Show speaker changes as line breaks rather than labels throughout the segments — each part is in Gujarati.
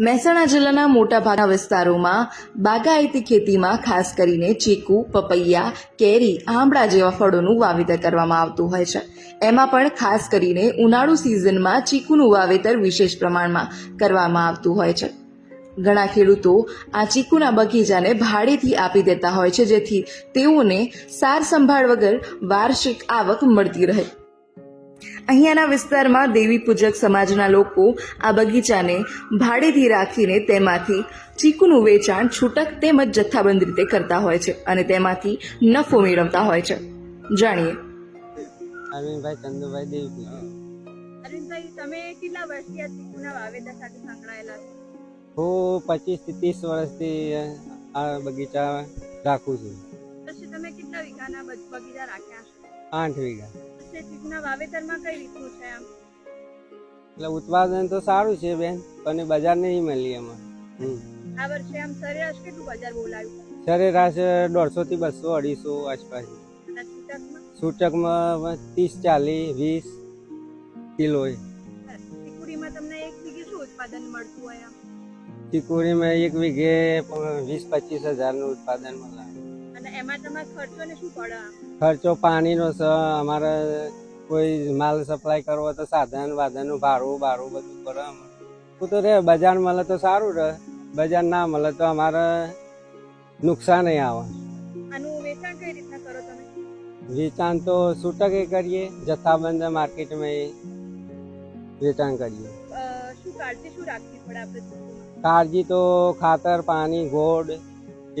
મહેસાણા જિલ્લાના મોટાભાગના વિસ્તારોમાં બાગાયતી ખેતીમાં ખાસ કરીને ચીકુ, પપૈયા, કેરી આંબળા જેવા ફળોનું વાવેતર કરવામાં આવતું હોય છે. એમાં પણ ખાસ કરીને ઉનાળુ સિઝનમાં ચીકુનું વાવેતર વિશેષ પ્રમાણમાં કરવામાં આવતું હોય છે. ઘણા ખેડૂતો આ ચીકુના બગીચાને ભાડેથી આપી દેતા હોય છે, જેથી તેઓને સાર સંભાળ વગર વાર્ષિક આવક મળતી રહે. અહીંયાના વિસ્તારમાં દેવી પૂજક સમાજના લોકો આ બગીચાને ભાડેથી રાખીને તેમાંથી ચીકુનું વેચાણ છૂટક તેમજ જથ્થાબંધ રીતે કરતા હોય છે અને તેમાંથી નફો મેળવતા હોય છે. જાણીએ.
અરવિંદભાઈ ચંદુભાઈ દેવી
અરવિંદભાઈ તમે કેટલા વર્ષથી આ ચીકુના વાવેતર સાથે સંકળાયેલા છો?
હું પચીસથી ત્રીસ વર્ષથી આ બગીચા રાખું છું.
પછી તમે કેટલા વીઘાના બગીચા રાખ્યા છે?
આઠ વીઘા.
પછી ચીકુના વાવેતરમાં કઈ રીતનું છે આમ?
એટલે ઉત્પાદન તો સારું છે બેન પણ બજાર નહીં મળી એમાં.
આ વર્ષે આમ સરેરાશ કેટલું બજાર બોલાવ્યું
સરેરાશ દોઢસો થી બસો અઢીસો આસપાસ. સૂચકમાં ત્રીસ ચાલીસ વીસ કિલો
ચીકુડીમાં માં એક વીઘે શું ઉત્પાદન મળતું હોય આમ?
ચીકુડીમાં એક વીઘે પ- વીસ પચીસ હજારનું ઉત્પાદન મળે.
ખર્ચો
પાણીનો છે અમારે કોઈ માલ સપ્લાય કરવો તો સાધન વાધનનું ભાડું ભાડું બધું કરે હું તો રે બજાર મળે તો સારું રહે બજાર ના મળે તો અમારે નુકસાન આવે.
વેચાણ
તો છૂટક કરીએ જથ્થાબંધ માર્કેટમાં વેચાણ કરીએ.
કાળજી
તો ખાતર પાણી ગોળ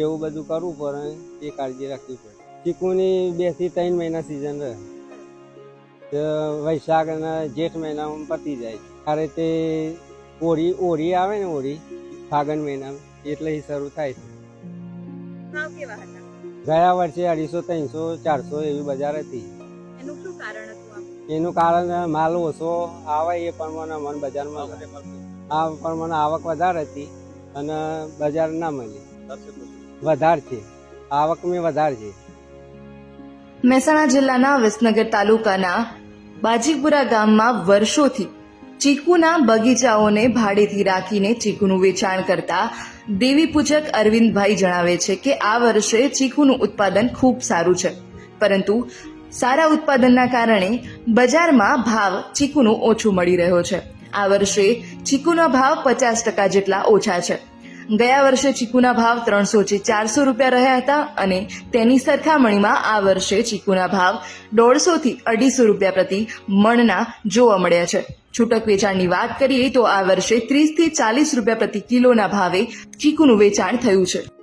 એવું બધું કરવું પડે એ કાળજી રાખવી પડે. ચીકુની બેથી ત્રણ મહિના સિઝન રહે. વૈશાખ અને જેઠ મહિનામાં પતી જાય. આ તે ઓરી ઓરી આવે ને ઓરી ફાગણ મહિનામાં એટલે એ શરૂ થાય છે. ગયા વર્ષે અઢીસો ત્રણસો ચારસો એવી બજાર હતી.
એનું શું કારણ હતું
એનું કારણ માલ ઓછો આવે એ પ્રમાણે મને બજારમાં આ પ્રમાણે આવક વધારે હતી અને બજાર ના મળી. વધારે છે. આવક મેં વધારે છે.
મહેસાણા જિલ્લાના વિસનગર તાલુકાના બાજીપુરા ગામમાં વર્ષોથી ચીકુના બગીચાઓને ભાડેથી રાખીને ચીકુનું વેચાણ કરતા દેવી પૂજક અરવિંદભાઈ જણાવે છે કે આ વર્ષે ચીકુનું ઉત્પાદન ખૂબ સારું છે. પરંતુ સારા ઉત્પાદનના કારણે બજારમાં ભાવ ચીકુનું ઓછું મળી રહ્યો છે. આ વર્ષે ચીકુના ભાવ પચાસ ટકા જેટલા ઓછા છે. ગયા વર્ષે ચીકુના ભાવ ત્રણસો થી ચારસો રૂપિયા રહ્યા હતા અને તેની સરખામણીમાં આ વર્ષે ચીકુના ભાવ દોઢસો થી અઢીસો રૂપિયા પ્રતિ મણના જોવા મળ્યા છે. છૂટક વેચાણની વાત કરીએ તો આ વર્ષે ત્રીસથી ચાલીસ રૂપિયા પ્રતિ કિલોના ભાવે ચીકુનું વેચાણ થયું છે.